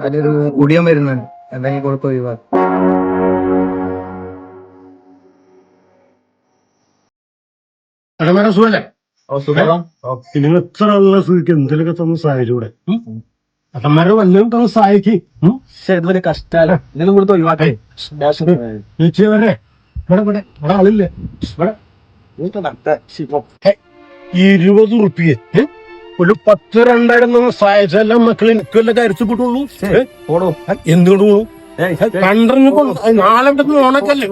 അതിലൊരു കുടിയൻ വരുന്നുണ്ട്. എന്തെങ്കിലും കൊടുത്ത് ഒഴിവാക്കും. സുഖല്ലേ? നിങ്ങൾ എത്ര നല്ല സുഖിക്ക് എന്തെങ്കിലുമൊക്കെ തന്നു സഹായിച്ചൂടെ അടന്മാരെ വല്ലതും തന്നു സഹായിക്ക് എന്തെങ്കിലും കൊടുത്ത് ഒഴിവാക്കേ. വരെ. ഇവിടെ ഇവിടെ ഇവിടെ ആളില്ലേ? ഇവിടെ. ഹേ, ഇരുപത് റുപ്യ ഒരു പത്ത് രണ്ടായിരം നമ്മൾ മക്കൾ എനിക്ക് വല്ല കരുത്തു കിട്ടുള്ളൂ? എന്തുകൊണ്ട് പോണു കണ്ടറിഞ്ഞു നാളെ ഇവിടെ ഓണക്കല്ലേ.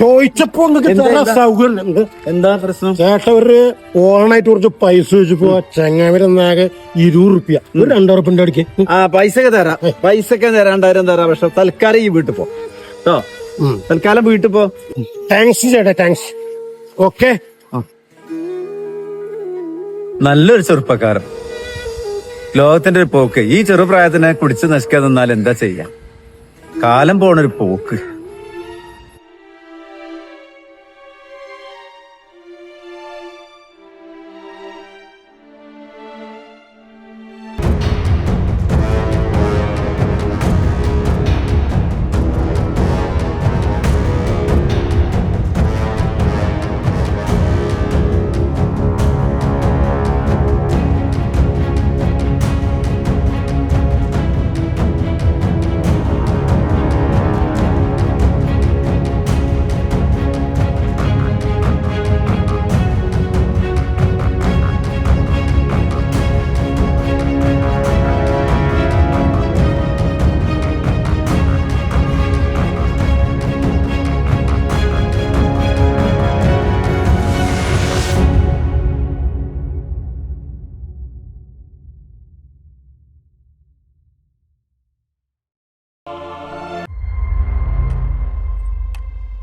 ചോദിച്ചപ്പോ എന്താ പ്രശ്നം? ചേട്ടൻ ഒരു ഓണായിട്ട് കുറച്ച് പൈസ വെച്ചപ്പോ ചെങ്ങാവരെന്നാകെ ഇരുപത് റുപ്യ ഒരു രണ്ടുറപ്പിന്റെ അടിക്ക്. ആ പൈസ തരാം. പൈസ ഒക്കെ രണ്ടായിരം തരാം. പക്ഷെ തൽക്കാലം ഈ വീട്ടിൽ പോ. കേട്ടോ തൽക്കാലം വീട്ടിൽ പോ. താങ്ക്സ് ചേട്ടാ താങ്ക്സ് ഓക്കെ നല്ലൊരു ചെറുപ്പക്കാരൻ. ലോകത്തിന്റെ ഒരു പോക്ക്. ഈ ചെറുപ്രായത്തിനെ കുടിച്ച് നശിക്കാതെ നിന്നാൽ എന്താ ചെയ്യാം കാലം പോണൊരു പോക്ക്.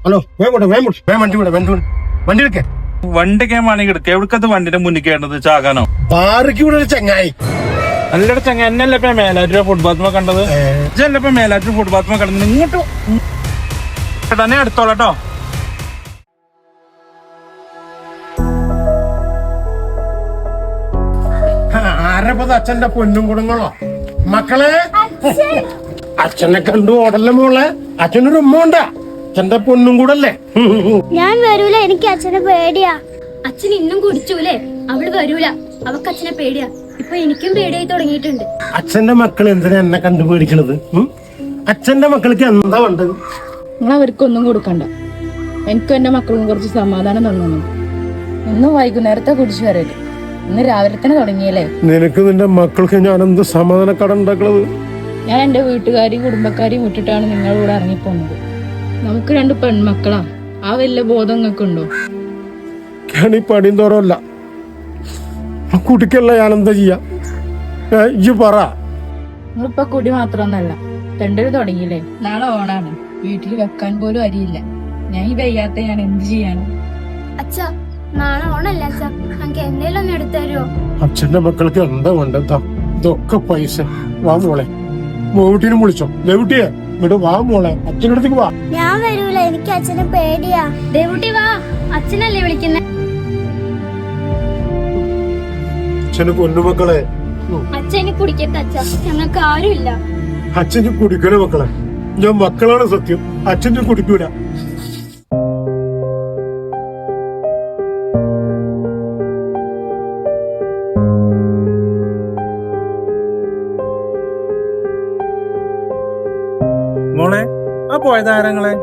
ഹലോ വേഗം വേഗം വേ വണ്ടി വിടാം വണ്ടി വിടാം. വണ്ടി എടുക്കേ. വണ്ടി വേണമെങ്കിൽ എടുക്കുക എവിടക്കത്തെ വണ്ടിന്റെ മുന്നിൽ കയറുന്നത് ചാകാനോ? ബാറിക്ക് ഇവിടെ ഒരു ചങ്ങായി. നല്ലൊരു ചങ്ങ എന്നല്ല ഇപ്പൊ മേലാറ്റൂർ ഫുട്ബാത്മ കണ്ടത്? ഇതല്ല ഇപ്പൊ മേലാറ്റൂർ ഫുട്ബാത്മ കണ്ടത്? ഇങ്ങോട്ട് തന്നെ അടുത്തോളട്ടോ ആരപ്പത് അച്ഛന്റെ പൊന്നും കുടുങ്ങളോ മക്കളെ? അച്ഛനെ കണ്ടു ഓടല്ല മോളെ? അച്ഛനൊരു ഉമ്മ ഉണ്ടാ? അച്ഛന്റെ പൊന്നും കൂടല്ലേ? ഞാൻ വരൂല എനിക്ക് അച്ഛനെ പേടിയാ. അച്ഛൻ ഇന്നും കുടിച്ചൂലേ? അവൾ വരൂല. അവക്ക് അച്ഛനെ പേടിയാ. ഇപ്പൊ എനിക്കും പേടിയായി തുടങ്ങിയിട്ടുണ്ട്. അച്ഛന്റെ മക്കൾ എന്തിനാ എന്നെ കണ്ടു പേടിക്കണത് അച്ഛന്റെ മക്കൾക്ക് എന്താ വേണ്ടത്? നിങ്ങൾ അവർക്കൊന്നും കൊടുക്കണ്ട. എനിക്കും എന്റെ മക്കൾക്കും കുറച്ച് സമാധാനം തന്നു ഇന്ന് വൈകുന്നേരത്തെ കുടിച്ചു വരൽ ഇന്ന് രാവിലെ തന്നെ തുടങ്ങിയല്ലേ? നിനക്ക് നിന്റെ മക്കൾക്ക് ഞാൻ എന്ത് സമാധാന കട ഉണ്ടാക്കണത്? ഞാൻ എന്റെ വീട്ടുകാരെയും കുടുംബക്കാരെയും വിട്ടിട്ടാണ് നിങ്ങളുടെ കൂടെ ഇറങ്ങിപ്പോന്നത്. നമുക്ക് രണ്ട് പെൺമക്കളാ. ആ വല്ല ബോധം നിങ്ങൾക്കുണ്ടോ കണി ഈ പണിയും തോറല്ല ആ കുടിക്കല്ല ഞാൻ എന്താ ചെയ്യാ ഇജ്ജ് പറ. നിങ്ങളിപ്പൊ കുടി മാത്രമൊന്നല്ല രണ്ടൊരു തുടങ്ങിയില്ലേ? നാളെ ഓണാണ്. വീട്ടിൽ വെക്കാൻ പോലും അരിയില്ല. ഞാൻ ഈ വയ്യാത്ത ഞാൻ എന്ത് ചെയ്യാണ്? അച്ഛ നാളെ ഓണല്ല അച്ഛ? നമുക്ക് എന്തേലും ഒന്ന് എടുത്തു തരുമോ അച്ഛന്റെ മക്കൾക്ക് എന്താ വേണ്ടതാ? ഇതൊക്കെ പൈസ. വാ മോളെ. മോട്ടിനും വിളിച്ചോ. ലെവിട്ടിയെ ഇങ്ങോട്ട് വാ മോളെ അച്ഛനടുത്തേക്ക് വാ. ഞാൻ വരൂല എനിക്ക് അച്ഛനെ പേടിയാ. ദേവുട്ടി വാ അച്ഛനല്ലേ വിളിക്കുന്നെ? അച്ഛന് പൊന്നുമക്കളെ. അച്ഛനെ കുടിക്കട്ടെ അച്ഛ ഞങ്ങൾക്ക് ആരുമില്ല. അച്ഛന് കുടിക്കണേ മക്കളെ. ഞാൻ മക്കളാണ് സത്യം. അച്ഛന് കുടിക്കൂല. ആ പോയത് താരങ്ങളെ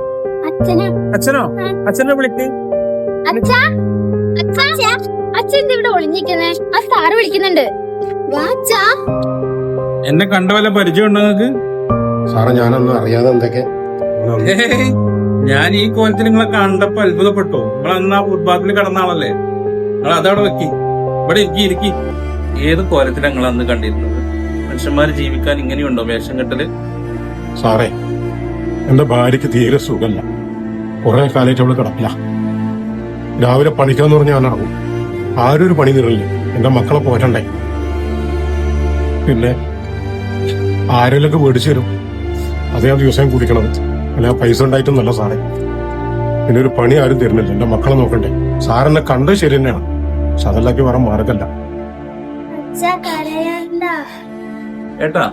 അച്ഛന്. അച്ഛനോ? അച്ഛനെ വിളിക്ക്. അച്ഛ. അച്ഛ. അച്ഛൻ ഇവിടെ ഒളിഞ്ഞിരിക്കുന്നേ? ആ സാറ് വിളിക്കുന്നുണ്ട്. വാ അച്ഛാ. എന്നെ കണ്ട വല്ല പരിചയം ഉണ്ടോ നിങ്ങക്ക്? സാറേ ഞാനൊന്നും അറിയാതെ എന്തൊക്കെ? ഞാൻ ഈ കോലത്തിൽ നിങ്ങളെ കണ്ടപ്പോ അത്ഭുതപ്പെട്ടു. നിങ്ങൾ അന്ന് ആ ഫുട്ബാത്തിൽ കിടന്ന ആളല്ലേ? നിങ്ങൾ അതവിടെ വെക്കി. ഇവിടെ ഇരിക്കി ഇരിക്കി. ഏത് കോലത്തിലാണ് നിങ്ങൾ അന്ന് കണ്ടിരുന്നത്? മനുഷ്യന്മാര് ജീവിക്കാൻ ഇങ്ങനെയുണ്ടോ വേഷം കെട്ടൽ? സാറേ എന്റെ ഭാര്യക്ക് തീരെ സുഖമല്ല. കുറെ കാലമായിട്ട് അവൾ കിടപ്പില്ല രാവിലെ പണിക്കാന്ന് പറഞ്ഞാൽ ഞാനാകും ആരും ഒരു പണി നിറില്ല എന്റെ മക്കളെ പോരണ്ടേ പിന്നെ ആരെങ്കിലൊക്കെ മേടിച്ചു തരും? അതേ ആ ദിവസം കുടിക്കണം അല്ല ആ പൈസ ഉണ്ടായിട്ടൊന്നല്ല സാറേ പിന്നെ ഒരു പണി ആരും തരുന്നില്ല. എന്റെ മക്കളെ നോക്കണ്ടേ? സാറെന്നെ കണ്ടത് ശരി തന്നെയാണ്. പക്ഷെ അതല്ലാക്കി വേറെ മാർഗല്ല. കരയണ്ട. ഏട്ടാ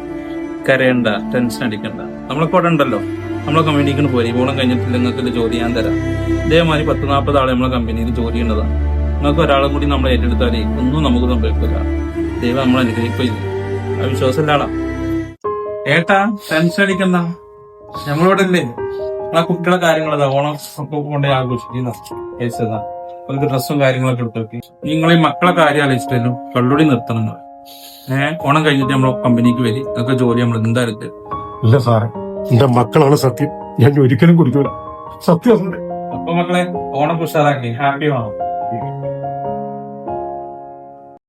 കരയണ്ട. ടെൻഷൻ അടിക്കണ്ട. നമ്മളിപ്പോ ഉണ്ടല്ലോ. നമ്മളെ കമ്പനിക്ക് പോരി. ഇവളും കഴിഞ്ഞിട്ട് നിങ്ങൾക്ക് ജോലി ഞാൻ തരാം. ഇതേമാതിരി പത്ത് നാൽപ്പത് ആളെ നമ്മളെ കമ്പനിയിൽ ജോലി ചെയ്യുന്നതാണ് നിങ്ങൾക്ക് ഒരാളും കൂടി നമ്മളെ ഏറ്റെടുത്താലേ ഒന്നും നമുക്ക് സംഭവിക്കില്ല ദൈവം നമ്മളെ അനുഗ്രഹിക്കില്ല ആ വിശ്വാസം ആളാ ഏട്ടാ ടെൻഷൻ അടിക്കണ്ട ഞങ്ങളോടല്ലേ? നമ്മളെ കുട്ടികളെ കാര്യങ്ങളതാ ഓണം ഒക്കെ കൊണ്ടേ ആഘോഷിക്കുന്ന അവർക്ക് ഡ്രസ്സും കാര്യങ്ങളൊക്കെ എടുത്തൊക്കെ. നിങ്ങൾ ഈ മക്കളെ കാര്യം ആലോചിച്ചിട്ടല്ലോ കള്ളുടി നിർത്തണം ഏഹ് ഓണം കഴിഞ്ഞിട്ട് നമ്മളെ കമ്പനിക്ക് വരി. ഇതൊക്കെ ജോലി നമ്മൾ എന്തായാലും ഇല്ല സാറേ. എന്റെ മക്കളാണ് സത്യം. ഞാൻ ഒരിക്കലും കുടിക്കൂല. സത്യം അപ്പൊ മക്കളെ ഓണം ഉഷാറാക്കി. ഹാപ്പി ആണോ